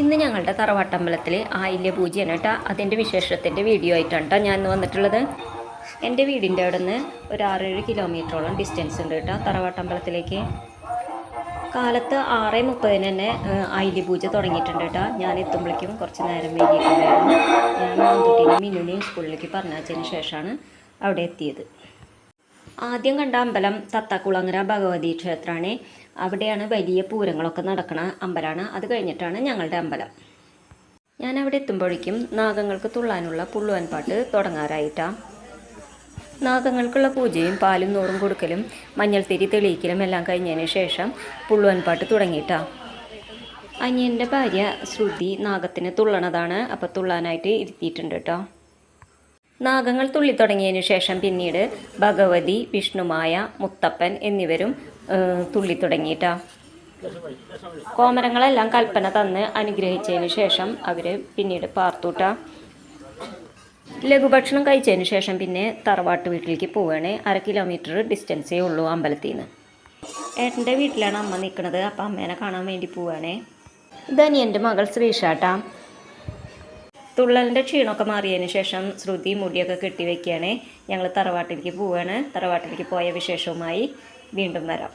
ഇന്ന് ഞങ്ങളുടെ തറവാട്ടമ്പലത്തിൽ ആയില്യ പൂജയാണ് കേട്ടോ. അതിന്റെ വിശേഷത്തിന്റെ വീഡിയോ ആയിട്ടാണ് കേട്ടോ ഞാൻ ഇന്ന് വന്നിട്ടുള്ളത്. എന്റെ വീടിന്റെ അവിടെ നിന്ന് ഒരു ആറേഴ് കിലോമീറ്ററോളം ഡിസ്റ്റൻസ് ഉണ്ട് കേട്ടോ തറവാട്ടമ്പലത്തിലേക്ക്. കാലത്ത് ആറ് മുപ്പതിന് തന്നെ ആയില്യ പൂജ തുടങ്ങിയിട്ടുണ്ട് കേട്ടോ. ഞാൻ എത്തുമ്പോഴേക്കും കുറച്ച് നേരം വൈകിയിട്ടുണ്ടായിരുന്നു. ഞാൻ മാന്തുട്ടീനെയും മിനുനെയും സ്കൂളിലേക്ക് പറഞ്ഞയച്ചതിന് ശേഷമാണ് അവിടെ എത്തിയത്. ആദ്യം കണ്ട അമ്പലം തത്താക്കുളങ്ങര ഭഗവതി ക്ഷേത്രമാണ് അവിടെയാണ് വലിയ പൂരങ്ങളൊക്കെ നടക്കണ അമ്പലമാണ് അത് കഴിഞ്ഞിട്ടാണ് ഞങ്ങളുടെ അമ്പലം. ഞാൻ അവിടെ എത്തുമ്പോഴേക്കും നാഗങ്ങൾക്ക് തുള്ളാനുള്ള പുള്ളുവൻ പാട്ട് തുടങ്ങാറായിട്ടാണ് നാഗങ്ങൾക്കുള്ള പൂജയും പാലും നൂറും കൊടുക്കലും മഞ്ഞൾത്തിരി തെളിയിക്കലും എല്ലാം കഴിഞ്ഞതിന് ശേഷം പുള്ളുവൻ പാട്ട് തുടങ്ങിയിട്ടാ. അനിയന്റെ ഭാര്യ ശ്രുതി നാഗത്തിന് തുള്ളണതാണ്. അപ്പോൾ തുള്ളാനായിട്ട് ഇരുത്തിയിട്ടുണ്ട് കേട്ടോ. നാഗങ്ങൾ തുള്ളി തുടങ്ങിയതിനു ശേഷം പിന്നീട് ഭഗവതി വിഷ്ണുമായ മുത്തപ്പൻ എന്നിവരും ഏഹ്, തുള്ളി തുടങ്ങിയിട്ടാ. കോമരങ്ങളെല്ലാം കൽപ്പന തന്ന് അനുഗ്രഹിച്ചതിന് ശേഷം അവർ പിന്നീട് പാർത്തൂട്ടാ. ലഘുഭക്ഷണം കഴിച്ചതിന് ശേഷം പിന്നെ തറവാട്ട് വീട്ടിലേക്ക് പോവുകയാണ് അര കിലോമീറ്റർ ഡിസ്റ്റൻസേ ഉള്ളൂ അമ്പലത്തിൽ നിന്ന് ഏട്ടന്റെ വീട്ടിലാണ് അമ്മ നിൽക്കുന്നത് അപ്പം അമ്മേനെ കാണാൻ വേണ്ടി പോവുകയാണേ ഇതാണ് എന്റെ മകൾ ശ്രീഷാട്ടാ. തുള്ളലിന്റെ ക്ഷീണമൊക്കെ മാറിയതിന് ശേഷം ശ്രുതി മുടിയൊക്കെ കെട്ടി വയ്ക്കുകയാണ് ഞങ്ങൾ തറവാട്ടിലേക്ക് പോവുകയാണ് തറവാട്ടിലേക്ക് പോയ വിശേഷവുമായി വീണ്ടും വരാം.